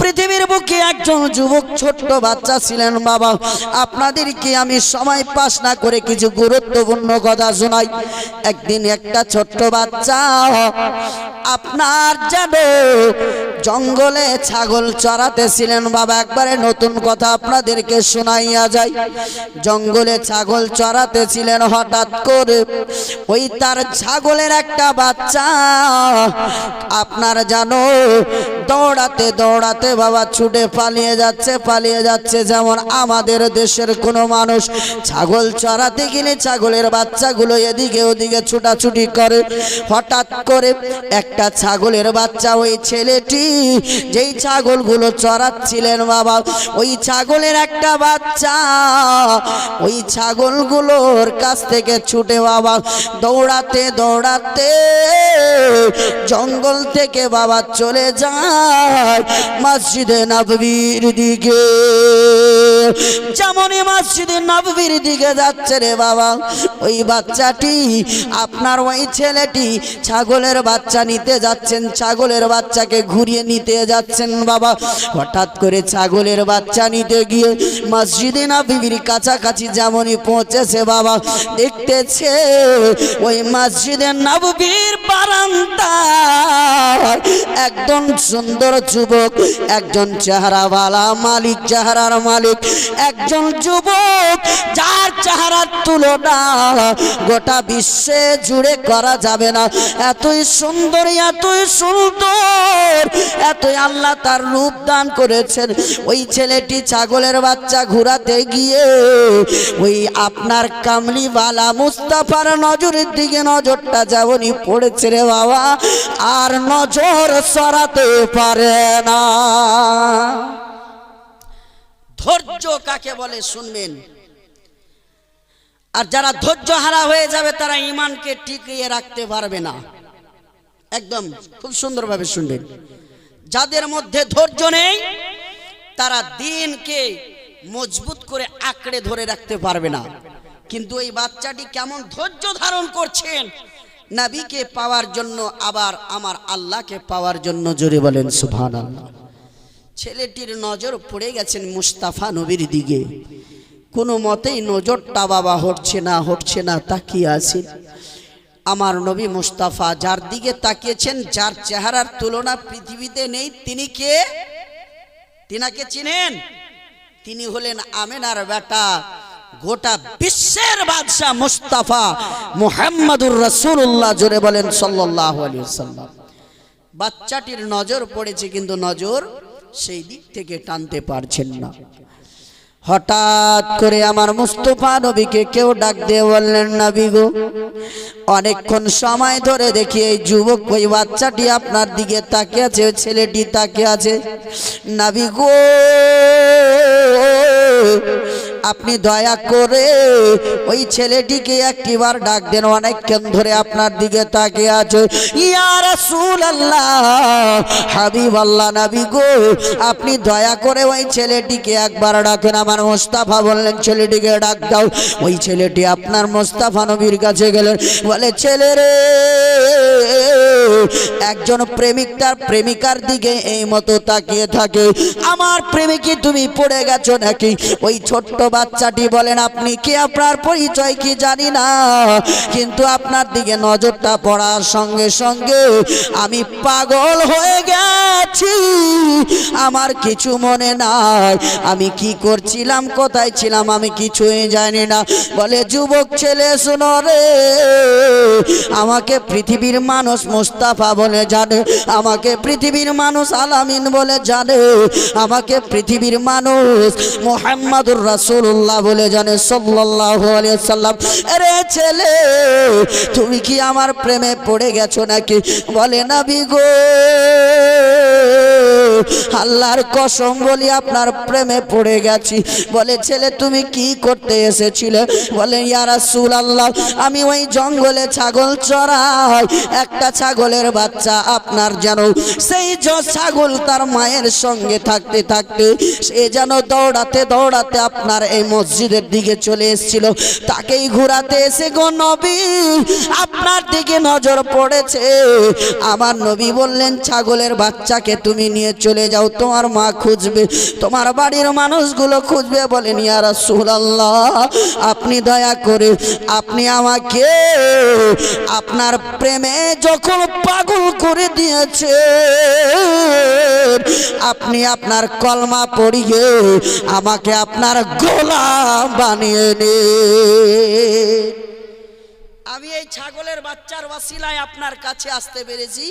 পৃথিবীর বুকে একজন যুবক, ছোট্ট বাচ্চা ছিলেন বাবা। আপনাদেরকে আমি সময় পাস না করে কিছু গুরুত্বপূর্ণ কথা শোনাই। একদিন একটা ছোট্ট বাচ্চা, আপনার যেন জঙ্গলে ছাগল চড়াতেছিলেন বাবা, একবারে নতুন কথা আপনাদেরকে শোনাইয়া যায় জঙ্গলে ছাগল চড়াতেছিলেন হঠাৎ করে, ওই তার ছাগলের একটা বাচ্চা, আপনার জানো দৌড়াতে দৌড়াতে বাবা ছুটে পালিয়ে যাচ্ছে পালিয়ে যাচ্ছে যেমন আমাদের দেশের কোনো মানুষ। ছাগল চড়াতে গেলে ছাগলের বাচ্চাগুলো এদিকে ওদিকে ছুটাছুটি করে। হঠাৎ করে একটা ছাগলের বাচ্চা ওই ছেলেটি, যেই ছাগলগুলো চড়াচ্ছিলেন বাবা, ওই ছাগলের একটা বাচ্চা, ওই ছাগলগুলোর কাছ থেকে ছুটে বাবা দৌড়াতে দৌড়াতে জঙ্গল থেকে বাবা চলে যায় মসজিদে নববীর দিকে। যেমনই মসজিদে নববীর দিকে যাচ্ছে রে বাবা, ওই বাচ্চাটি, আপনার ওই ছেলেটি ছাগলের বাচ্চা নিতে যাচ্ছেন, ছাগলের বাচ্চাকে ঘুরিয়ে নিতে যাচ্ছেন বাবা। হঠাৎ করে ছাগলের বাচ্চা নিতে গিয়ে মসজিদে নববীর কাছাকাছি যেমনই পৌঁছেছে বাবা, দেখতেছে ওই মসজিদে নববীর বারান্দা একজন সুন্দর যুবক, একজন চেহারাওয়ালা মালিক, চেহারার মালিক। একজন যুবক, যার চেহারার তুলনা গোটা বিশ্বে জুড়ে করা যাবে না। এতই সুন্দর এতই সুন্দর, এতই আল্লাহ তার রূপ দান করেছেন। ওই ছেলেটি ছাগলের বাচ্চা ঘুরাতে গিয়ে ওই আপনার কামলিওয়ালা মুস্তাফার নজরের দিকে নজরটা যেমনই পড়েছে রে বাবা। আর নজর সরাতে পারে না। ধৈর্য কাকে বলে শুনবেন? আর যারা ধৈর্য হারা হয়ে যাবে, তারা ইমানকে টিকিয়ে রাখতে পারবে না। একদম খুব সুন্দরভাবে শুনবেন। যাদের মধ্যে ধৈর্য নেই, তারা দিনকে মজবুত করে আঁকড়ে ধরে রাখতে পারবে না। কিন্তু এই বাচ্চাটি কেমন ধৈর্য ধারণ করছেন নবীকে পাওয়ার জন্য, আবার আমার আল্লাহকে পাওয়ার জন্য জোরে বলেন সুভান ছেলেটির নজর পড়ে গেছেন মুস্তাফা নবীর দিকে। কোনো মতেই নজরটা বাবা হটছে না হটছে না, তাকিয়ে আছেন আমার নবী মুস্তাফা যার দিকে তাকিয়েছেন, যার চেহারার তুলনা পৃথিবীতে নেই, তিনি কে? তিনাকে চিনেন? তিনি হলেন আমেনার বেটা গোটা বিশ্বের বাদশাহ মুস্তাফা মুহাম্মাদুর রাসূলুল্লাহ জোরে বলেন সাল্লাল্লাহু আলাইহি ওয়াসাল্লাম। বাচ্চাটির নজর পড়েছে কিন্তু নজর সেই দিক থেকে টানতে পারছেন না। হঠাৎ করে আমার মুস্তফা নবীকে কেউ ডাক দিয়ে বললেন, নবী গো, অনেকক্ষণ সময় ধরে দেখি এই যুবক, ওই বাচ্চাটি আপনার দিকে তাকে আছে, ওই ছেলেটি তাকে আছে। নবী গো, আপনি দয়া করে ওই ছেলেটিকে একটিবার ডাক দেন, অনেকক্ষণ ধরে আপনার দিকে তাকিয়ে আছে। ইয়া রাসূলুল্লাহ হাবিব আল্লাহ নবী গো, আপনি দয়া করে ওই ছেলেটিকে একবার ডাকেন, আমার মোস্তাফা বললেন, ছেলেটিকে ডাক দাও। ওই ছেলেটি আপনার মোস্তাফা নবীর কাছে গেলেন। বলে, ছেলে রে, একজন প্রেমিক তার প্রেমিকার দিকে এই মতো তাকিয়ে থাকে। আমার প্রেমিকি তুমি পড়ে গেছো নাকি? ওই ছোট্ট বাচ্চাটি বলেন, আপনি কি আপনার পরিচয় কি জানি না, কিন্তু আপনার দিকে নজরটা পড়ার সঙ্গে সঙ্গে আমি পাগল হয়ে গেছি। আমার কিছু মনে নাই। আমি কি করছিলাম কোথায় ছিলাম আমি কিছুই জানি না। বলে, যুবক ছেলে, শোনো রে, আমাকে পৃথিবীর মানুষ মুস্তাফা বলে জানে, আমাকে পৃথিবীর মানুষ আলামিন বলে জানে, আমাকে পৃথিবীর মানুষ মোহাম্মদুর রাসূলুল্লাহ বলে জানে আলাইহি সাল্লাম আরে ছেলে, তুমি কি আমার প্রেমে পড়ে গেছো নাকি? বলে, নবী গো, আল্লাহর কসম বলি, আপনার প্রেমে পড়ে গেছি। বলে, ছেলে, তুমি কি করতে এসেছিলে? বলে, ইয়া রাসূলুল্লাহ, আমি ওই জঙ্গলে ছাগল চড়াই একটা ছাগলের বাচ্চা আপনার যেন, সেই ছাগল তার মায়ের সঙ্গে থাকতে থাকতে, সে যেন দৌড়াতে দৌড়াতে আপনার এই মসজিদের দিকে চলে এসেছিল। তাকেই ঘোরাতে এসে গো নবী, আপনার দিকে নজর পড়েছে। আমার নবী বললেন, ছাগলের বাচ্চাকে তুমি নিয়ে চলে যাও, তোমার মা খুঁজবে। তোমার বাড়ির মানুষগুলো খুঁজবে বলেন, ইয়া রাসূলুল্লাহ, আপনি দয়া করে, আপনি আমাকে আপনার প্রেমে যখন পাগল করে দিয়েছে আপনি আপনার কলমা পড়িয়ে আমাকে আপনার গোলাম বানিয়ে নে আমি এই ছাগলের বাচ্চার ওয়াসিলায় আপনার কাছে আসতে পেরেছি।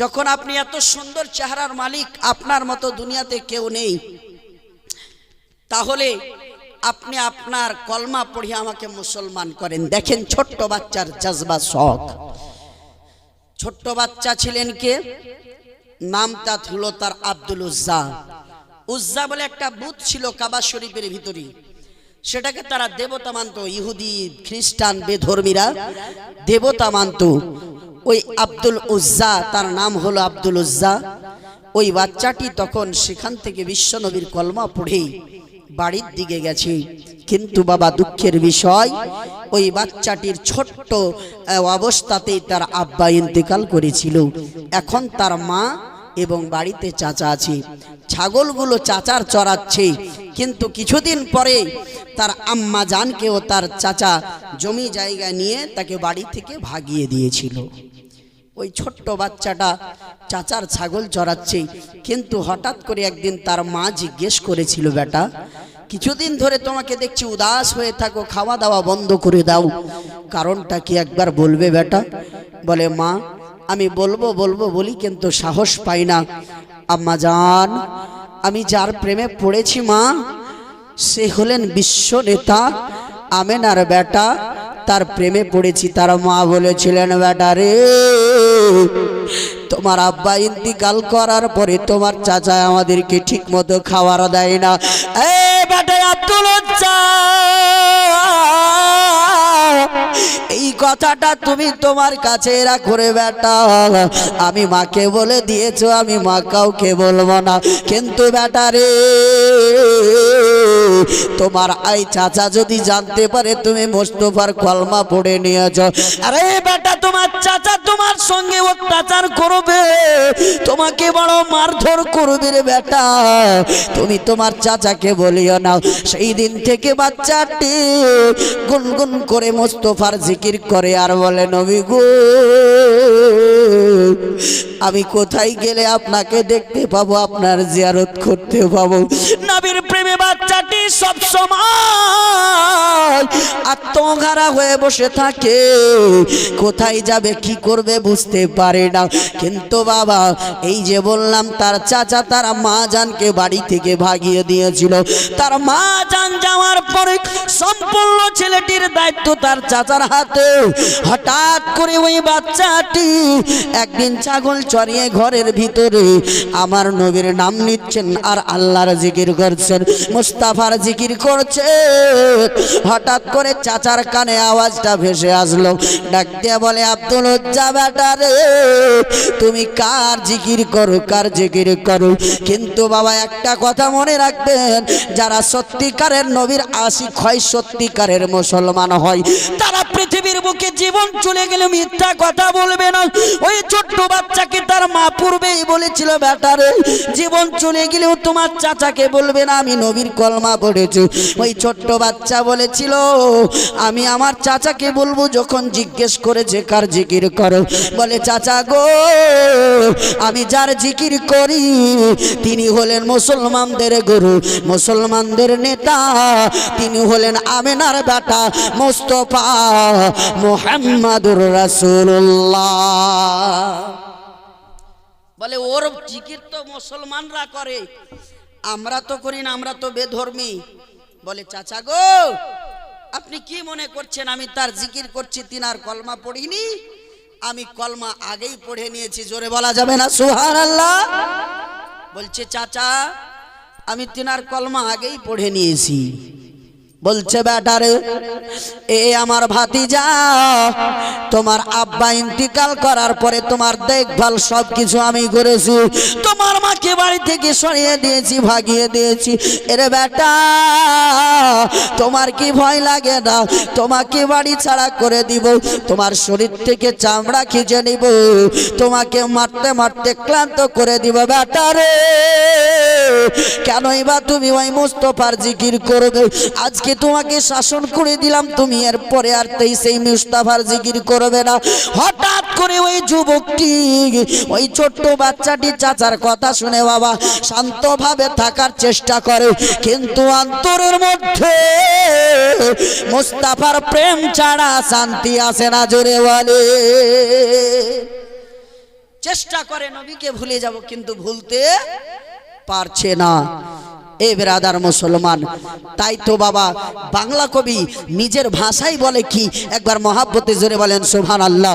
যখন আপনি এত সুন্দর চেহারার মালিক, আপনার মতো দুনিয়াতে কেউ নেই। তাহলে আপনি আপনার কলমা পড়িয়ে আমাকে মুসলমান করেন। দেখেন ছোট্ট বাচ্চার জজবা শখ। ছোট্ট বাচ্চা ছিলেন কে? নাম তার হলো তার আব্দুল উজ্জা। উজ্জা বলে একটা বুথ ছিল কাবা শরীফের ভিতরে। সেটাকে তারা দেবতা মানত, ইহুদি, খ্রিস্টান, বেধর্মীরা দেবতা মানত। ওই আব্দুল উজ্জা, তার নাম হলো আব্দুল উজ্জা। ওই বাচ্চাটি তখন সেখান থেকে বিশ্বনবীর কলমা পড়ে বাড়ির দিকে গেছে। কিন্তু বাবা দুঃখের বিষয়, ওই বাচ্চাটির ছোট্ট অবস্থাতেই তার আব্বা ইন্তেকাল করেছিল। এখন তার মা এবং বাড়িতে চাচা আছে। ছাগলগুলো চাচার চড়াচ্ছে। কিন্তু কিছুদিন পরে তার আম্মা জানকেও তার চাচা জমি জায়গা নিয়ে তাকে বাড়ি থেকে ভাগিয়ে দিয়েছিল। ওই ছোট্ট বাচ্চাটা চাচার ছাগল চড়াচ্ছে কিন্তু হঠাৎ করে একদিন তার মা জিজ্ঞেস করেছিল, বেটা, কিছুদিন ধরে তোমাকে দেখছি উদাস হয়ে থাকো খাওয়া দাওয়া বন্ধ করে দাও। কারণটা কি একবার বলবে, বেটা? বলে, মা, আমি বলব বলব বলি কিন্তু সাহস পাই না। আম্মা জান, আমি যার প্রেমে পড়েছি মা, সে হলেন বিশ্ব নেতা, আমেনার বেটা তার প্রেমে পড়েছি, তার মা বলেছিলেন, বেটা রে, তোমার আব্বা ইন্তিকাল করার পরে তোমার চাচা আমাদেরকে ঠিক মতো খাওয়ার দেয় না। এ বেটা আব্দুল এই কথাটা তুমি তোমার কাছে এরা করে বেটা। আমি মাকে বলে দিয়েছ, আমি মা কাউকে বলব না। কিন্তু বেটা রে, তোমার আই চাচা যদি জানতে পারে, তুমি মোস্তফার কলমা পড়ে নিয়েছ। আরে বেটা, তোমার চাচা তোমার সঙ্গে অত্যাচার করবে। তোমাকে বড় মারধর করবে রে বেটা। তুমি তোমার চাচাকে বলিও না। সেই দিন থেকে বাচ্চাটি গুনগুন করে মোস্তফার জিকির করে আর বলে, নবী গো, আমি কোথায় গেলে আপনাকে দেখতে পাবো, আপনার জিয়ারত করতে পাবো? নবীর প্রেমে বাচ্চাটি সব সময় আত্মঘারা হয়ে বসে থাকে। কোথায় যাবে, কি করবে বুঝতে পারে না। কিন্তু বাবা, এই যে বললাম, তার চাচা তার মা জানকে বাড়ি থেকে ভাগিয়ে দিয়েছিল। তার মা জান যাওয়ার পরে সম্পূর্ণ ছেলেটির দায়িত্ব তার চাচার হাতে হঠাৎ করে ওই বাচ্চাটি একদিন ছাগল চড়িয়ে ঘরের ভিতরে আমার নবীর নাম নিচ্ছেন আর আল্লাহর জিকির করছেন, মুস্তাফার জিকির করছে হঠাৎ করে চাচার কানে আওয়াজটা ভেসে আসলো, ডাক দিয়ে বলে আব্দুল বেটা রে, তুমি কার জিকির করো, কার জিকির করো? কিন্তু বাবা একটা কথা মনে রাখবেন, যারা সত্যিকারের নবীর আশিক হয়, সত্যিকারের মুসলমান হয়। তারা পৃথিবীর বুকে জীবন চলে গেলে মিথ্যা কথা বলবে না। ওই ছোট্ট বাচ্চাকে তার মা পূর্বেই বলেছিল বেটারে জীবন চলে গেলেও তোমার চাচাকে বলবে না, আমি নবীর কলমা পড়েছি। ওই ছোট্ট বাচ্চা বলেছিল, আমি আমার চাচাকে বলব যখন জিজ্ঞেস করেছে কার জিকির করো। বলে, চাচা গো, আমি যার জিকির করি, তিনি হলেন মুসলমানদের গুরু, মুসলমানদের নেতা, তিনি হলেন আমেনার বেটা, মোস্তফা মোহাম্মদুর রাসূলুল্লাহ। বলে, ওর জিকির তো মুসলমানরা করে। আমরা তো করি না, আমরা তো বেধর্মী। বলে, চাচা গো, আপনি কি মনে করছেন আমি তার জিকির করছি তিনার কলমা পড়িনি? আমি কলমা আগেই পড়ে নিয়েছি, জোরে বলা যাবে না? সুহান আল্লাহ বলছে, চাচা, আমি তিনার কলমা আগেই পড়ে নিয়েছি। বলছে বেটারে এ আমার ভাতিজা, তোমার আব্বা ইন্তিকাল করার পরে তোমার দেখভাল সব কিছু আমি করেছি। তোমার মাকে বাড়ি থেকে সরিয়ে দিয়েছি, ভাগিয়ে দিয়েছি। এরে বেটা তোমার কি ভয় লাগে না? তোমাকে বাড়ি ছাড়া করে দিব। তোমার শরীর থেকে চামড়া খিচে নিব। তোমাকে মারতে মারতে ক্লান্ত করে দিব বেটা রে কেনই বা তুমি ওই মুস্তফার জিকির করবে? আজকে তোমাকে শাসন করে দিলাম, তুমি এর পরে আর তাই সেই মুস্তাফার জিকির করবে না। হঠাৎ করে ওই যুবকটি, ওই ছোট্ট বাচ্চাটি চাচার কথা শুনে বাবা শান্তভাবে থাকার চেষ্টা করে। কিন্তু অন্তরের মধ্যে মুস্তাফার প্রেম ছাড়া শান্তি আসে না জোরে বলে। চেষ্টা করে নবীকে ভুলে যাব, কিন্তু ভুলতে পারছে না। এ বেরাদার মুসলমান। তাই তো বাবা, বাংলা কবি নিজের ভাষাই বলে কি? একবার মহাব্বতে জোরে বলেন সোভান আল্লাহ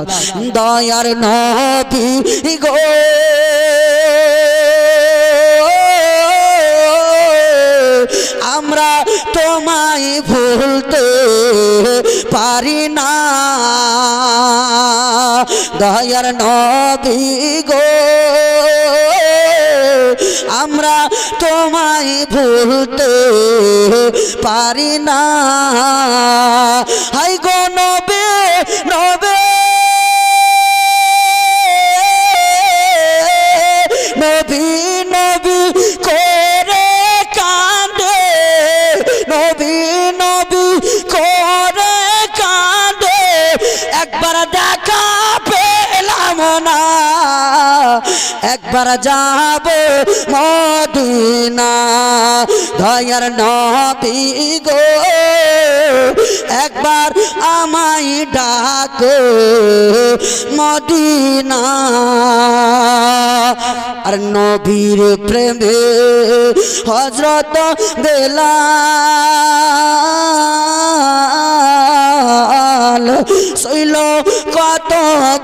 দয়ার নবী গো। আমরা তোমায় ভুলতে পারি না। দয়ার নবী গো, আমরা তোমায় ভুলতে পারি না। হাই গো নবে, নবী একবার যাব মদিনা দয়ার নবী গো। একবার আমায় ডাকো মদিনা। আর নবীর প্রেমে হজরত বেলাল শৈল কত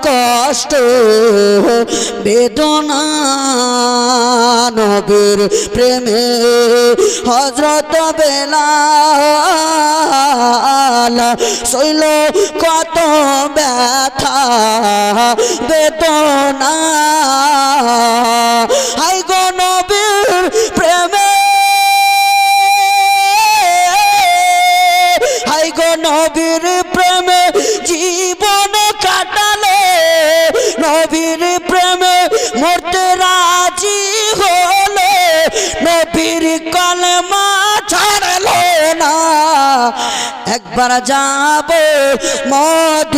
কষ্ট বেদনা নবীর প্রেমে। হজরত বেলাল শৈল কত ব্যথা বেদনা একবার যাব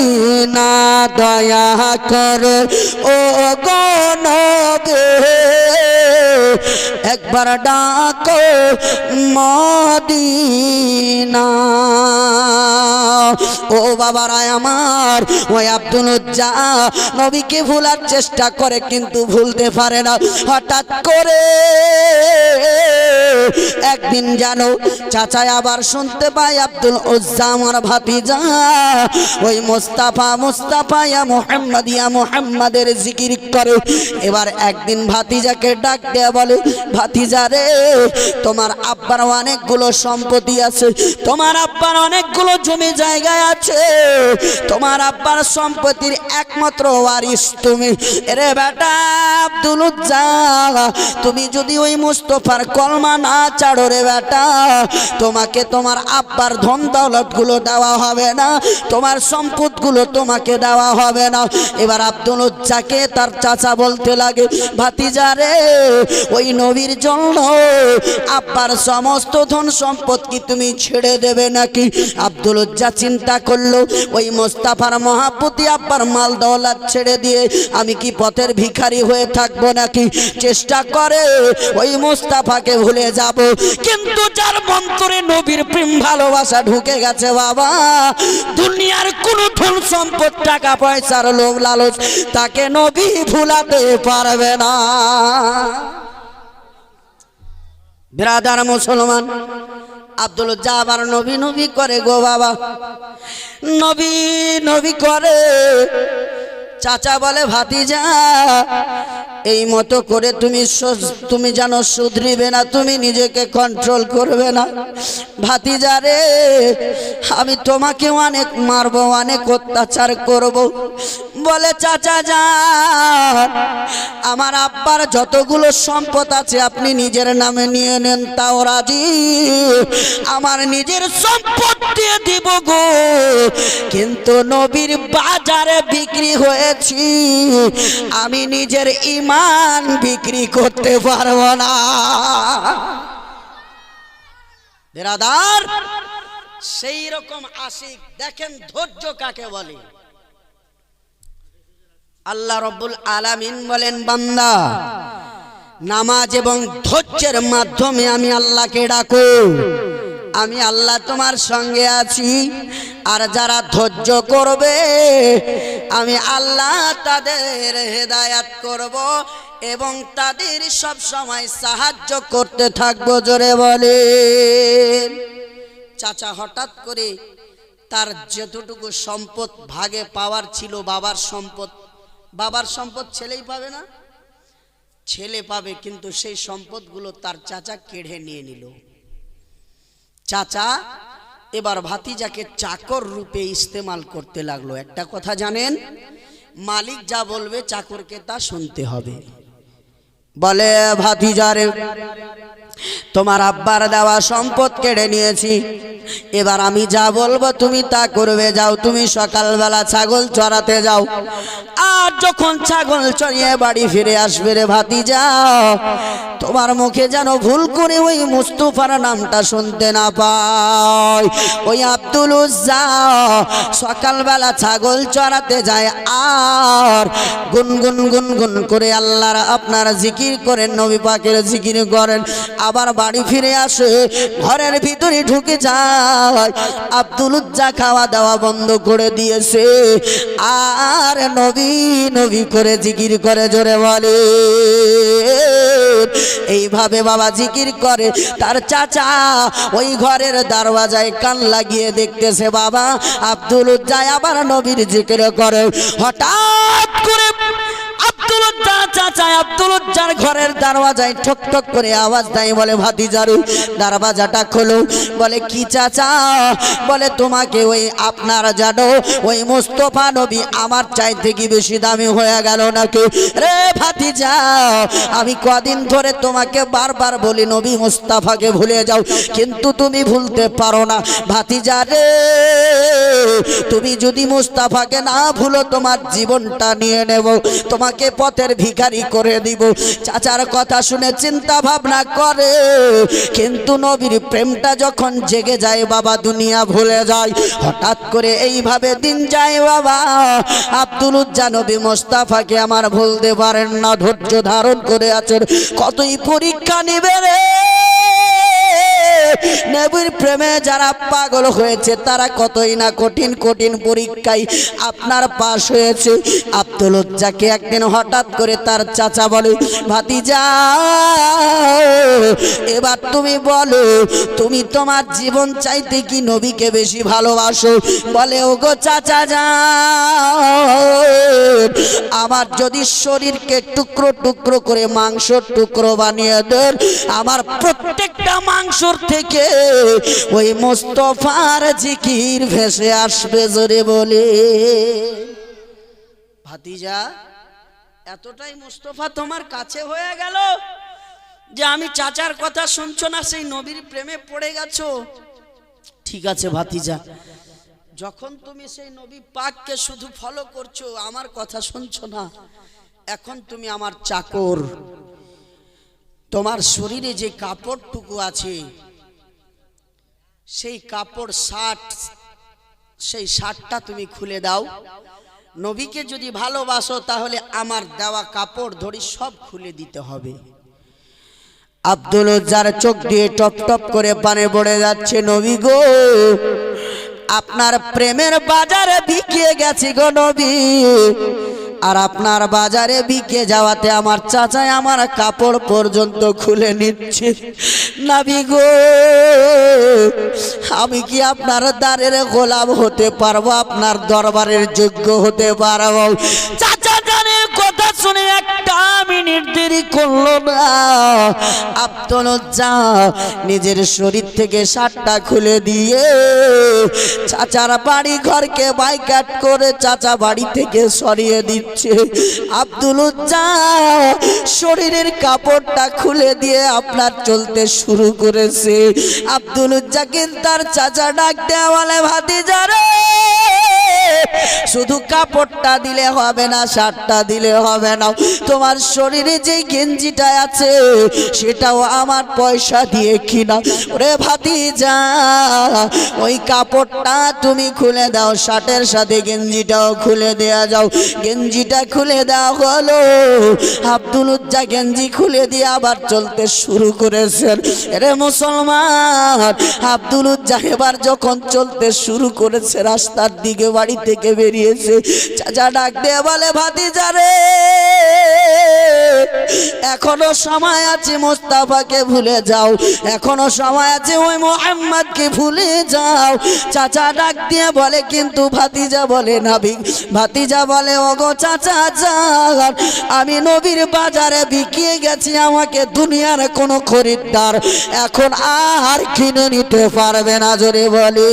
মদিনা দয়া কর। ও গনবে একবার ডাকো মদিনা। ও বাবারা আমার ওই আব্দুল উজ্জা নবীকে ভুলার চেষ্টা করে কিন্তু ভুলতে পারে না। হঠাৎ করে একদিন জানো চাচাই আবার শুনতে পাই আব্দুল উজ্জা, আমার ভাতিজা। ওই মোস্তাফা মোস্তাফা, ইয়া মোহাম্মদ, ইয়া মোহাম্মদের জিকির করে। এবার একদিন ভাতিজাকে ডাক দেয়া বলে, ভাতিজা রে, তোমার আব্বার অনেকগুলো সম্পত্তি আছে, তোমার আব্বার অনেকগুলো জমি জায়গায় আছে, তোমার আব্বার সম্পত্তির একমাত্র ওয়ারিস তুমি। রে বেটা আব্দুল তুমি যদি ওই মুস্তফার কলমা না চাড়ো রে বেটা, তোমাকে তোমার আব্বার ধন দৌলতগুলো দেওয়া হবে না, তোমার সম্পদ গুলো তোমাকে দেওয়া হবে না। এবার আব্দুল উজ্জাকে তার চাচা বলতে লাগে, ভাতিজা রে, ওই নবীর জন্য আব্বার সমস্ত ধন সম্পদ কি তুমি ছেড়ে দেবে নাকি? আব্দুল উজ্জা চিন্তা করল, ওই মোস্তাফার মহাপতি আব্বার মাল দৌলত ছেড়ে দিয়ে আমি কি পথের ভিখারি হয়ে থাকব নাকি? চেষ্টা করে ওই মোস্তাফাকে ভুলে যাব, কিন্তু যার মন্তরে নবীর প্রেম ভালোবাসা ঢুকে গেছে, বাবা। দুনিয়ার কোনো ধন সম্পদ, টাকা, পয়সার লোভ, লালচ, তাকে নবী ভুলাতে পারবে না। বিরাদার মুসলমান, আব্দুল জাবার নবী নবী করে গো বাবা। নবী নবী করে চাচা বলে, ভাতিজা, এই মতো করে তুমি তুমি যেন শুধরিবে না, তুমি নিজেকে কন্ট্রোল করবে না। ভাতিজা রে, আমি তোমাকে অনেক মারবো, অনেক অত্যাচার করব। বলে, চাচা যান আমার আব্বার যতগুলো সম্পদ আছে, আপনি নিজের নামে নিয়ে নেন, তাও রাজি। আমার নিজের সম্পদ দিয়ে দিব গো। কিন্তু নবীর বাজারে বিক্রি হয়েছি আমি নিজের ইমান বিক্রি করতে পারব না। বেরাদার, সেই রকম আশিক, দেখেন ধৈর্য কাকে বলে? আল্লাহ রব্বুল আলামিন বলেন, বান্দা, নামাজ এবং ধৈর্যের মাধ্যমে আমি আল্লাহকে ডাকো। আমি আল্লাহ তোমার সঙ্গে আছি। আর যারা ধৈর্য করবে, আমি আল্লাহ তাদের হেদায়াত করব এবং তাদের সব সময় সাহায্য করতে থাকব, জোরে বলে। চাচা হঠাৎ করে তার যতটুকু সম্পদ ভাগে পাওয়ার ছিল বাবার সম্পদ বাবার সম্পদ ছেলেই পাবে না? ছেলে পাবে, কিন্তু সেই সম্পদগুলো তার চাচা কেড়ে নিয়ে নিল। চাচা, এবার ভাতিজাকে চাকর রূপে ইস্তেমাল করতে লাগল। একটা কথা জানেন? মালিক যা বলবে চাকরকে তা শুনতে হবে। বলে ভাতিজারে তোমার আব্বার দেওয়া সম্পদ কেড়ে নিয়েছি। এবার আমি যা বলব, তুমি তা করবে, যাও। তুমি সকালবেলা ছাগল চড়াতে যাও। আর যখন ছাগল চড়িয়ে বাড়ি ফিরে আসবে রে ভাতি যাও তোমার মুখে যেন ভুল করে ওই মুস্তুফার নামটা শুনতে না পাই। ওই আব্দুল উজ্জা সকালবেলা ছাগল চড়াতে যায়, আর গুনগুন গুনগুন করে আল্লাহর আপনার জিকির করেন, নবী পাকের জিকির করেন। আবার বাড়ি ফিরে আসে, ঘরের ভিতরে ঢুকে যায়। আব্দুল উজ্জা খাওয়া দাওয়া বন্ধ করে দিয়েছে। আর নবী নবী করে জিকির করে জোরে বলে। এইভাবে বাবা জিকির করে। তার চাচা ওই ঘরের দরওয়াজায় কান লাগিয়ে দেখতেছে, বাবা আব্দুল উজ্জা আবার নবীর জিকির করে। হঠাৎ করে বেশি দামি হয়ে ভাতিজা, আমি কদিন ধরে তোমাকে বারবার বলি, নবী মুস্তাফাকে ভুলে যাও, কিন্তু তুমি ভুলতে পারো না। ভাতিজা রে, তুমি যদি মুস্তাফাকে না ভুলো, তোমার জীবনটা নিয়ে নেব। তোমাকে পথের ভিখারি করে দিব। চাচার কথা শুনে চিন্তা ভাবনা করে। কিন্তু নবীর প্রেমটা যখন জেগে যায়, বাবা দুনিয়া ভুলে যায়। হঠাৎ করে এইভাবে দিন যায়, বাবা। আব্দুল উজ্জা নবী মোস্তাফাকে আমার ভুলতে পারেন না, ধৈর্য ধারণ করে আছেন। কতই পরীক্ষা নিবে রে? নবীর প্রেমে যারা পাগল হয়েছে, তারা কতই না কঠিন কঠিন পরীক্ষায় আপনার পাশ হয়েছে। আব্দুল উজ্জাকে একদিন হঠাৎ করে তার চাচা বলে, ভাতিজা, এবার তুমি বলো, তুমি তোমার জীবন চাইতে কি নবীকে বেশি ভালোবাসো? বলে, ওগো চাচা যা আমার যদি শরীরকে টুকরো টুকরো করে মাংসর টুকরো বানিয়ে দেন, আমার প্রত্যেকটা মাংসর থেকে ওই মোস্তফার জিকির ভেসে আসবে জোরে বলে। ভাতিজা, এতটাই মুস্তফা তোমার কাছে হয়ে গেল যে আমি চাচার কথা শুনছো না, সেই নবীর প্রেমে পড়ে গেছো? ঠিক আছে ভাতিজা, যখন তুমি সেই নবী পাককে শুধু ফলো করছ, আমার কথা শুনছো না, এখন তুমি আমার চাকর। তোমার শরীরে যে কাপড়টুকু আছে সেই কাপড় শার্ট, সেই শার্টটা তুমি খুলে দাও। নবীকে যদি ভালোবাসো, তাহলে আমার দেওয়া কাপড় ধরি সব খুলে দিতে হবে। আব্দুল উজ্জার চোখ দিয়ে টপ টপ করে পানে পড়ে যাচ্ছে, নবী গো, আপনার প্রেমের বাজারে বিকিয়ে গেছি গো নবী। আর আপনার বাজারে বিকে যাওয়াতে আমার চাচাই আমার কাপড় পর্যন্ত খুলে নিচ্ছে। নাবি গো, আমি কি আপনার দ্বারের গোলাম হতে পারব? আপনার দরবারের যোগ্য হতে পারব? শুনে একটা মিনিট দেরি করল না। আব্দুল উজ্জা নিজের শরীর থেকে শার্টটা খুলে দিয়ে চাচার বাড়ি ঘরকে বাইকাট করে চাচা বাড়ি থেকে সরিয়ে দিচ্ছে। আব্দুলজ্জা শরীরের কাপড়টা খুলে দিয়ে আপনার চলতে শুরু করেছে। আব্দুল উজ্জাকে তার চাচা ডাক দেওয়া বলে ভাতিজা শুধু কাপড়টা দিলে হবে না শার্টটা দিলে হবে না তোমার শরীরে যে গেঞ্জিটা আছে, সেটাও আমার পয়সা দিয়ে কিনা। ওরে ভাতিজা, ওই কাপড়টা তুমি খুলে দাও, শার্টের সাথে গেঞ্জিটাও খুলে দেয়া যাও। গেঞ্জিটা খুলে দেওয়া হলো, আব্দুল উজ্জা গেঞ্জি খুলে দিয়ে আবার চলতে শুরু করেছেন। রে মুসলমান, আব্দুল উজ্জা এবার যখন চলতে শুরু করেছে, রাস্তার দিকে বাড়ি থেকে বেরিয়েছে, চাচা ডাক দিয়ে বলে, ভাতিজা রে এখনও সময় আছে মোস্তাফাকে ভুলে যাও। এখনও সময় আছে ওই মোহাম্মদকে ভুলে যাও। চাচা ডাক দিয়ে বলে, কিন্তু ভাতিজা বলে নাবি ভাতিজা বলে, ওগো চাচা যান, আমি নবীর বাজারে বিকিয়ে গেছি, আমাকে দুনিয়ার কোনো খরিদ্দার এখন আর কিনে নিতে পারবে না। জোরে বলে।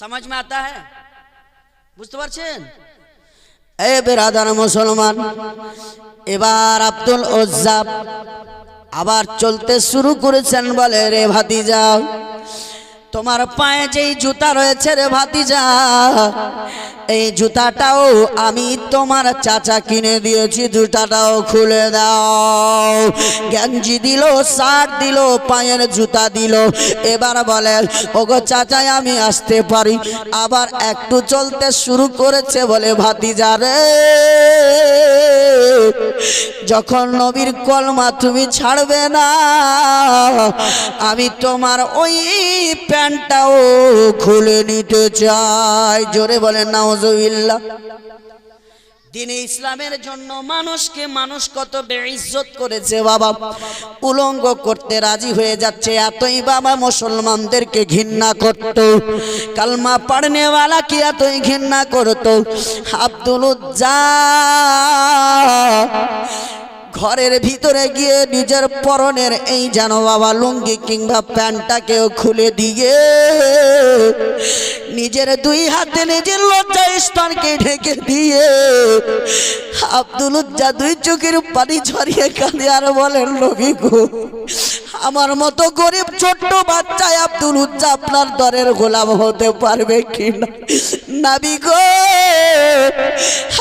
সমাজ মে আতা হ্যাঁ বুঝতে পারছেন এ বেরাদার মুসলমান এবার আব্দুল ওজ্জাব আবার চলতে শুরু করেছেন বলে রে ভাতিজা। তোমার পায়ে যেই জুতা রয়েছে রে ভাতিজা, এই জুতাটাও আমি তোমার চাচা কিনে দিয়েছি, জুতাটাও খুলে দাও। গেঞ্জি দিল, শার্ট দিল, পায়ের জুতা দিল। এবার বলে, ওগো চাচাই, আমি আসতে পারি। আবার একটু চলতে শুরু করেছে বলে ভাতিজা রে। যখন নবীর কলমা তুমি ছাড়বে না, আমি তোমার ওই প্যান্টটাও খুলে নিতে চাই। জোরে বলেন, নাউজুবিল্লাহ। দিনে ইসলামের জন্য মানুষকে মানুষ কত বেইজ্জত করেছে, বাবা। উলঙ্গ করতে রাজি হয়ে যাচ্ছে, এতই বাবা মুসলমানদেরকে ঘৃণা করত। কালমা পড়নেওয়ালা কি এতই ঘৃণা করত? আব্দুল উজ্জা ঘরের ভিতরে গিয়ে নিজের পরনের এই যেন বাবা লুঙ্গি কিংবা প্যান্টটাকেও খুলে দিয়ে নিজের দুই হাতে নিজের লজ্জা স্তনকে ঢেকে দিয়ে আব্দুল উজ্জা দুই চোখের পানি ছড়িয়ে কাঁদে আর বলেন, নবী গো, আমার মতো গরিব ছোট্ট বাচ্চায় আব্দুল উজ্জা আপনার দরের গোলাম হতে পারবে কি না নাবি গো,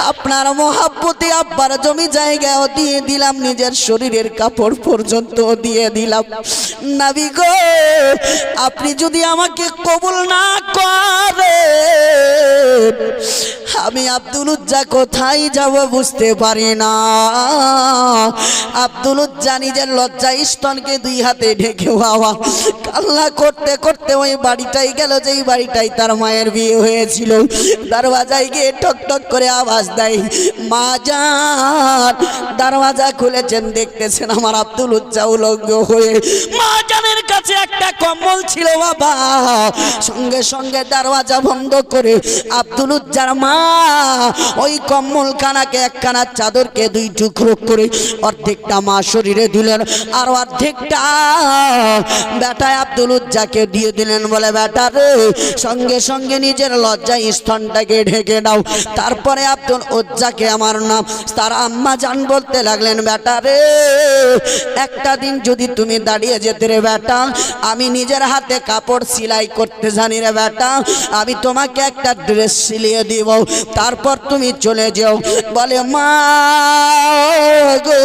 আপনার মহাব্বতে আব্বার জমি জায়গাও দিয়ে দিলাম, নিজের শরীরের কাপড় পর্যন্ত দিয়ে দিলাম। নাবি গো, আপনি যদি আমাকে কবুল না করে আমি আব্দুল উজ্জা কোথায় যাব বুঝতে পারি না। আব্দুল উজ্জা নিজের লজ্জা স্তনকে দুই হাতে ঢেকে বাবা কাল্লা করতে করতে ওই বাড়িটাই গেল, যেই বাড়িটাই তার মায়ের বিয়ে হয়েছিল। দরওয়াজায় গিয়ে টক টক করে আওয়াজ দেয়, মা যান দরওয়াজা খুলেছেন, দেখতেছেন আমার আব্দুল উজ্জা উলঙ্গ হয়ে। মা জানের কাছে একটা কম্বল ছিল, বাবা। সঙ্গে সঙ্গে দরওয়াজা বন্ধ করে আব্দুল উজ্জার মা ওই কম্বল খানাকে একখানা চাদরকে দুই টুকরো করে অর্ধেকটা মা শরীরে দিলেন আর অর্ধেকটা বেটায় আব্দুল উজ্জাকে দিয়ে দিলেন বলে, বেটা রে, সঙ্গে সঙ্গে নিজের লজ্জায় স্তনটাকে ঢেকে দাও। তারপরে আব্দুল উজ্জাকে আমার নাম, তার আম্মা জান বলতে লাগলেন, বেটা রে, একটা দিন যদি তুমি দাঁড়িয়ে যেতে রে বেটা, আমি নিজের হাতে কাপড় সেলাই করতে জানি রে বেটা, আমি তোমাকে একটা ড্রেস সিলিয়ে দিব, তারপর তুমি চলে যাও। বলে, মা গো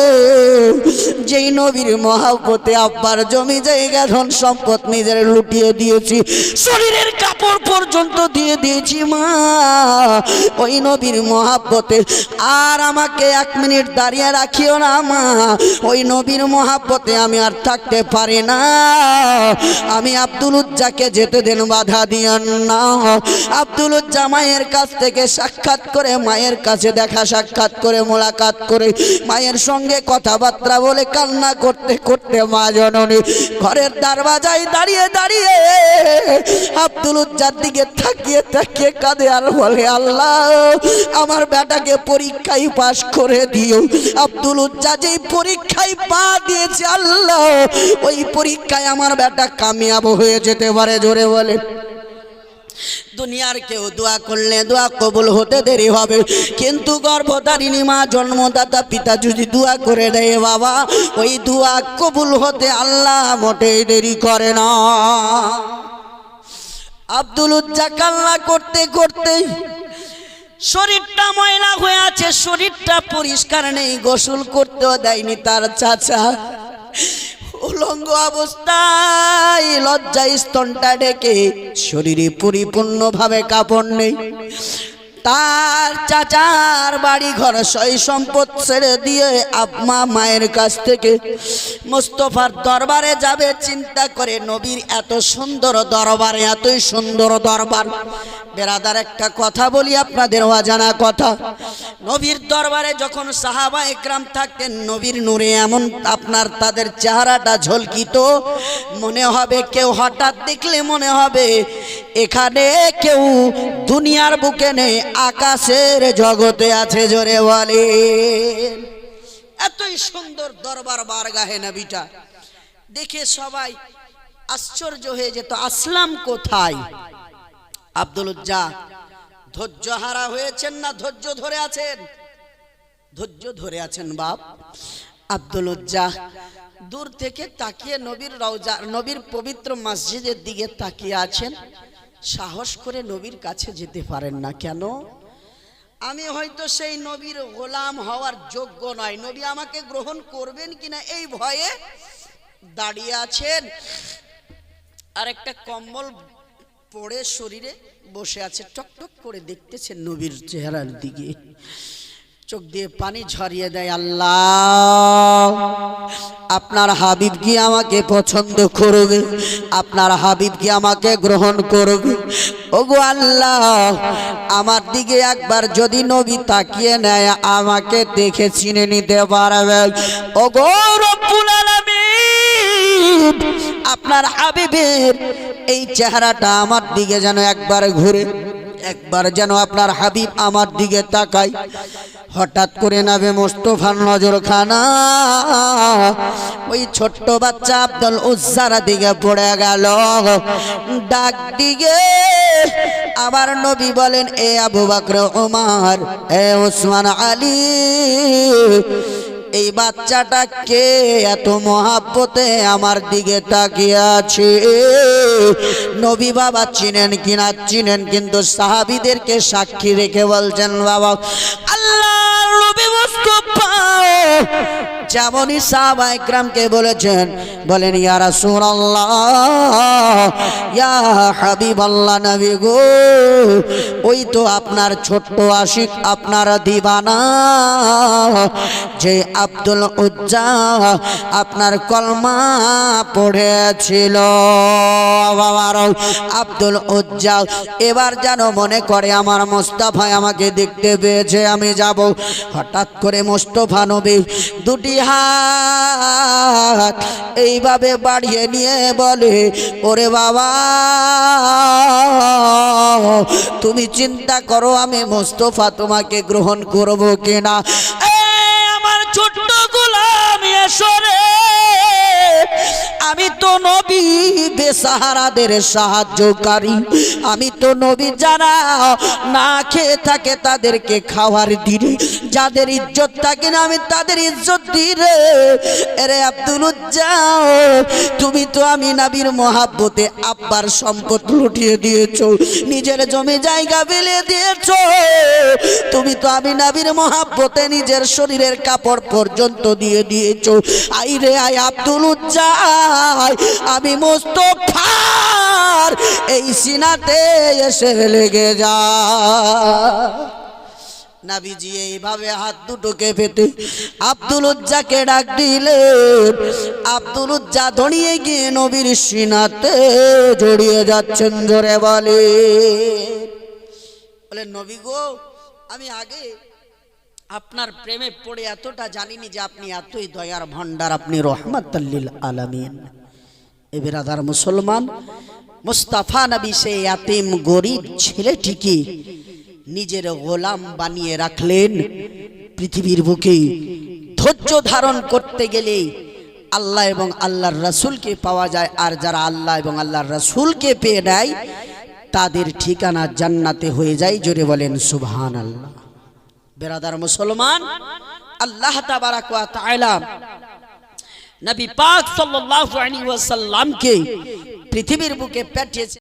যেই নবীর মহাপতে আব্বার জমি জায়গা ধন সম্পদ নিজের লুটিয়ে দিয়েছি, শরীরের কাপড় পর্যন্ত দিয়ে দিয়েছি ওই নবীর মহাব্বতে। আর আমাকে এক মিনিট দাঁড়িয়ে রাখিও না মা, ওই নবীর মহাব্বতে আমি আর থাকতে পারি না। আমি আব্দুল উজ্জাকে যেতে দেন বাধা দিয়ান না। আব্দুল উজ্জা মায়ের কাছ থেকে সাক্ষাৎ করে, মায়ের কাছে দেখা সাক্ষাৎ করে, মোলাকাত করে, মায়ের সঙ্গে কথাবার্তা বলে কান্না করতে করতে মা জননী ঘরের দরওয়াজায় দাঁড়িয়ে দাঁড়িয়ে আব্দুল উজ্জার দিকে তাকিয়ে তাকিয়ে কাঁদে আর বলে, আল্লাহ, আমার বেটাকে পরীক্ষায় পাশ করে দিও। আব্দুল উজ্জা যেই পরীক্ষায় পা দিয়েছে, আল্লাহ, ওই পরীক্ষায় আমার বেটা কামিয়াব হয়ে যেতে পারে। জোরে বলে, দুনিয়ার কেউ দোয়া করলে দোয়া কবুল হতে দেরি হবে। কিন্তু গর্ভধারিণী মা, জন্মদাতা পিতা যদি দোয়া করে দেয়, বাবা, ওই দোয়া কবুল হতে আল্লাহ মোটেই দেরি করে না। আব্দুল উজ্জা কান্না করতে করতে শরীরটা ময়লা হয়ে আছে, শরীরটা পরিষ্কার নেই, গোসল করতেও দেয়নি তার চাচা। উলঙ্গ অবস্থায় লজ্জা স্তনটা ডেকে, শরীরে পরিপূর্ণভাবে কাপড় নেই। তার চাচার বাড়ি ঘর সই সম্পদ ছেড়ে দিয়ে আম্মা মায়ের কাছ থেকে মোস্তফার দরবারে যাবে। চিন্তা করে নবীর এত সুন্দর দরবারে, এতই সুন্দর দরবার। বেরাদার, একটা কথা বলি আপনাদের অজানা কথা। নবীর দরবারে যখন সাহাবা একরাম থাকতেন, নবীর নূরে এমন আপনার তাদের চেহারাটা ঝলকিত। মনে হবে কেউ হঠাৎ দেখলে মনে হবে এখানে কেউ দুনিয়ার বুকে নেই আকাশের জগতে আছে জোরে বলে এতই সুন্দর দরবার বারগাহে নবীটা। দেখে সবাই আশ্চর্য হয়ে যেত, আসলাম কোথায়? আব্দুল উজ্জা, ধৈর্য হারা হয়েছেন না ধৈর্য ধরে আছেন? ধৈর্য ধরে আছেন বাপ। আব্দুল উজ্জা, দূর থেকে তাকিয়ে নবীর রওজা, নবীর পবিত্র মসজিদের দিকে তাকিয়ে আছেন। সাহস করে নবীর কাছে যেতে পারেন না কেন? আমি হয়তো সেই নবীর গোলাম হওয়ার যোগ্য নয়। নবী আমাকে গ্রহণ করবেন কিনা এই ভয়ে দাঁড়িয়ে আছেন। আর একটা কম্বল পড়ে শরীরে বসে আছে, টকটক করে দেখতেছেন নবীর চেহারার দিকে। চোখ দিয়ে পানি ঝরিয়ে দেয় আল্লাহ। আপনার হাবিব কি আমাকে পছন্দ করবে আপনার হাবিব কি আমাকে গ্রহণ করবে ওগো আল্লাহ, আমার দিকে একবার যদি নবী তাকিয়ে নেয়, আমাকে দেখে চিনে নিতে পারবে। ওগো রব্বুল আপনার হাবিবের এই চেহারাটা আমার দিকে যেন একবার ঘুরে, একবার যেন আপনার হাবিব আমার দিকে তাকায়। হঠাৎ করে নাবে মোস্তফার নজর খানা ওই ছোট্ট বাচ্চা আব্দুল উজ্জার দিকে পড়ে গেল। ডাক দিকে আবার নবী বলেন, এ আবু বকর ওমর এ ওসমান আলী, এই বাচ্চাটা কে? এত মহাব্বতে আমার দিকে তাকিয়ে আছে। নবী বাবা চিনেন কিনা? চিনেন, কিন্তু সাহাবিদেরকে সাক্ষী রেখে বলছেন, বাবা, আল্লাহ মুস্তফা যেমনই সাহাবা ইকরামকে বলেছেন, বলেন, ইয়া রাসূলুল্লাহ, ইয়া নবী গো, ওই তো আপনার ছোট্ট আশিক, আপনার দিবানা, যে আব্দুল উজ্জা আপনার কলমা পড়েছিল। বাবার আব্দুল উজ্জা, এবার যেন মনে করে আমার মোস্তফা আমাকে দেখতে পেয়েছে, আমি যাব। হঠাৎ করে মোস্তফা নবী দুটি হাত এইভাবে বাড়িয়ে নিয়ে বলে, ওরে বাবা, তুমি চিন্তা করো, আমি মোস্তফা তোমাকে গ্রহণ করব কিনা? আমার ছোট্ট গোলাম, এসো রে। আমি তো নবী বেসাহারাদের সাহায্যকারী। আমি তো নবী যারা না খেয়ে থাকে তাদেরকে খাওয়ার দিনে। যাদের ইজ্জত থাকে না, আমি তাদের ইজ্জত দিরে এরে আব্দুল উজ্জাও তুমি তো আমি নাবির মহাব্বতে আব্বার সম্পদ লুটিয়ে দিয়েছ, নিজের জমি জায়গা বেলে দিয়েছ। তুমি তো আমি নাবির মহাব্বতে নিজের শরীরের কাপড় পর্যন্ত দিয়ে দিয়েছ। আই রে আই আব্দুল উজ্জাই আমি মোস্তফার এই সিনাতে এসে লেগে যা নাবিজি এইভাবে হাত দুটোকে পেতে আব্দুল উজ্জাকে ডাক দিলেন। আব্দুল উজ্জা দড়িয়ে গিয়ে নবীর সিনাতে জড়িয়ে যাচ্ছেন জোরে বলে বলে নবী গো, আমি আগে আপনার প্রেমে পড়ে এতটা জানিনি যে আপনি এতই দয়ার ভণ্ডার, আপনি রহমত রহমাতাল্লিল আলামিন। এ বেরাদার মুসলমান, মুস্তাফা নবী সে ইয়াতিম গরিব ছেলেটিকে নিজের গোলাম বানিয়ে রাখলেন। পৃথিবীর বুকে ধৈর্য ধারণ করতে গেলে আল্লাহ এবং আল্লাহর রাসূলকে পাওয়া যায়, আর যারা আল্লাহ এবং আল্লাহর রাসূলকে পেয়ে নেয়, তাদের ঠিকানা জান্নাতে হয়ে যায়। জোরে বলেন সুবহান আল্লাহ বেরাদার মুসলমান আল্লাহ নবী পাক সাল্লাহ আলী ওয়াসাল্লামকে পৃথিবীর বুকে পাঠিয়েছে।